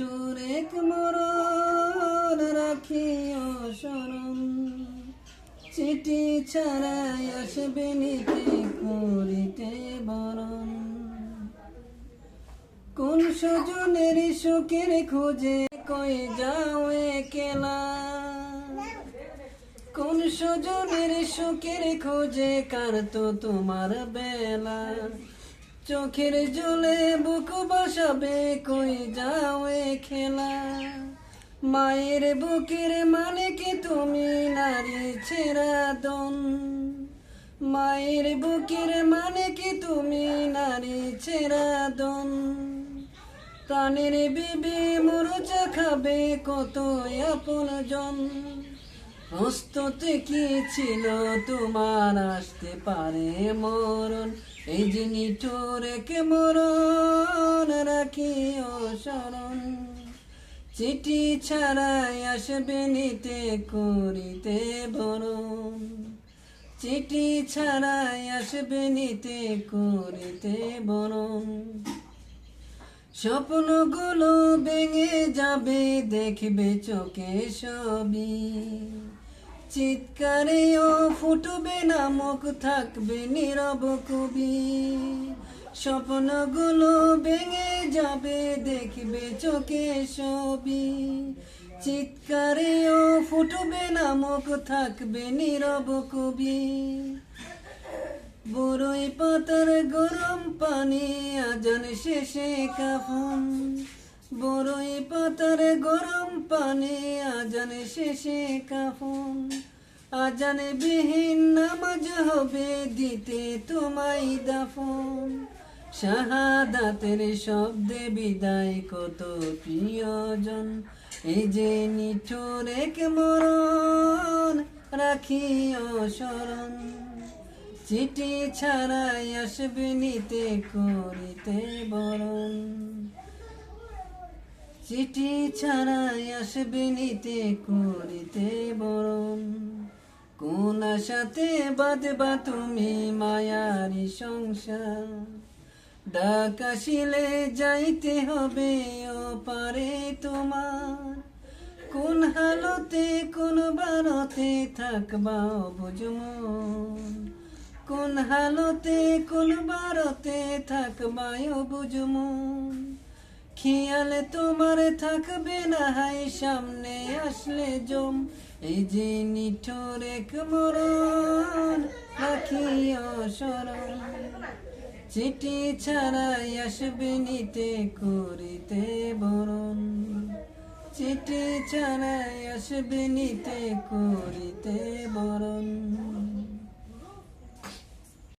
এক মরণ রাখিও শরণ। চিঠি ছাড়াই আসবে নিতে করিতে বরণ। কোন সজনের সুখের খোঁজে কই যাও একলা? কোন সজনের সুখের খোঁজে কার তো তোমার বেলা? চোখের জলে বুক বসাবে, কই যাও খেলা? মায়ের বুকের মানে কি তুমি নারী ছেড়া দন। মায়ের বুকের মানে কি তুমি নারী ছেড়া দন। প্রাণের বিবি মরচা খাবে, কত আপন জন হস্ততে কি ছিল, তোমার আসতে পারে মরণ। এই যে নিঠুর কে মরণ রাখি ও স্মরণ। চিঠি ছাড়াই আসবে নিতে, করিতে বরণ। চিঠি ছাড়াই আসবে নিতে, করিতে বরণ। স্বপ্নগুলো ভেঙে যাবে, দেখবে চোখে সবই। চিৎকারেও ফুটবে না, মুখ থাকবে নীরব কবি। স্বপ্নগুলো ভেঙে যাবে, দেখবে চোখে সবই চিৎকারেও ফুটবে না, মুখ থাকবে নীরব কবি। বড়ই পাতার গরম পানি, আজান শেষে কাফন। বড়ই পাতার গরম পানি আজান শেষে কাফন। আজান বিহীন নামাজ হবে দিতে তোমায় দাফন। শাহাদাতের শব্দে বিদায় কত প্রিয়জন। এই যে নিঠুর এক মরণ রাখি অসরণ চিঠি ছাড়াই আসবে নিতে করিতে বরণ। চিঠি ছাড়াই আসবে নিতে, করিতে বরণ। কোন আশাতে বাঁধবা তুমি মায়ারি সংসার? ডাক আসিলে যাইতে হবে ও পারে তোমার। কোন হালতে, কোন বারতে থাকবা বুঝমন কোন হালতে, কোন বারতে থাকবায় বুঝমন খেয়াল তোমার থাকবে না হাই, সামনে আসলে জম। এই যে নিঠোর এক মরণ রাখিও স্মরণ চিঠি ছাড়াই আসবে নিতে করিতে বরণ। চিঠি ছাড়াই আসবে নিতে করিতে বরণ।